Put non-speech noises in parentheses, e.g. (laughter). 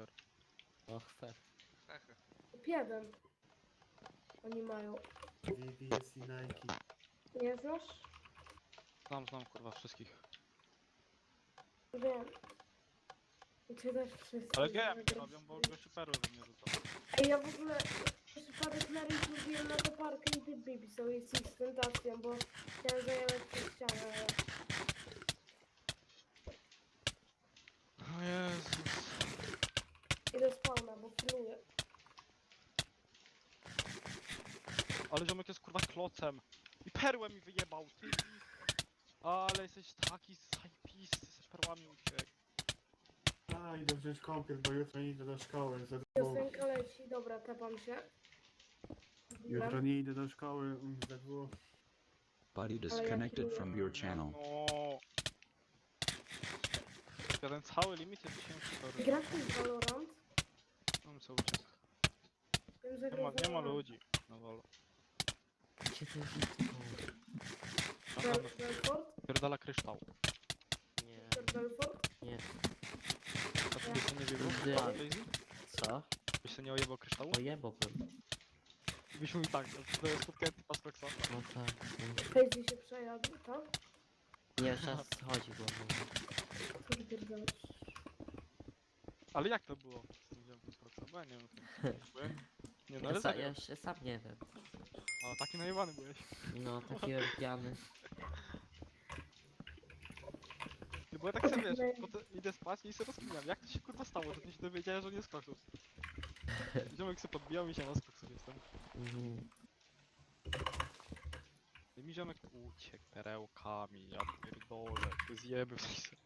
fair. Och, fair. Hehe. Jeden. Oni mają. VVS i Nike. Nie znasz? Znam, znam kurwa wszystkich. Wiem. I ty też wszyscy. Ale wiem, robią, bo gościu perły we mnie rzucał. Ej, ja w ogóle przypadek na rynku mówiłem na tę parkę i ty baby są i z ich stentacją, bo chciałem zajmować tę ścianę, ale... O Jezus. Idę spawna, bo pilnuję. Ale ziomek jest kurwa klocem. I perłę mi wyjebał, ty. Ale jesteś taki zajpisty, z perłami uciekł. A, idę wziąć kąpiel, bo jutro nie idę do szkoły. Dwóch. Piosenka leci, dobra, tepam się. Jutro nie idę do szkoły mm, ze dwóch. Buddy disconnected from your channel. No. Ja ten cały limit jest 1000 perł. Gra ktoś w Valorant? Uciekł. Wiem, że Nie ma, nie ludzi. No wolo. Gdzie to jest dziecko? Bel- Belfort? Pierdala kryształ. Nie, Belfort? nie. A ty byś sobie nie? Ty. A, Daisy? Co? Byś sobie nie ojebał kryształu? Ojebałbym. Byś mówił tak, to jest spotkanie typa z Roxa. No tak. no. Się przejadł, tak? Nie, czas chodzi, bo... Co ty pierdolisz? Ale jak to było z tym ziomkiem z Roxa? Bo ja nie wiem. (laughs) Nie no, ale Ja, sa, ja jeszcze sam nie wiem. A, taki najebany byłeś. No, taki pijany. Nie, Bo ja tak sobie wiesz, potem idę spać i sobie rozkminiam, jak to się kurwa stało, że ty się dowiedziałeś, że nie Roxów. Ziomek sobie podbijał mi się na skoksów jestem. Mhm. I mi ziomek uciekł perełkami, ja pierdolę, tu zjeby w sensie.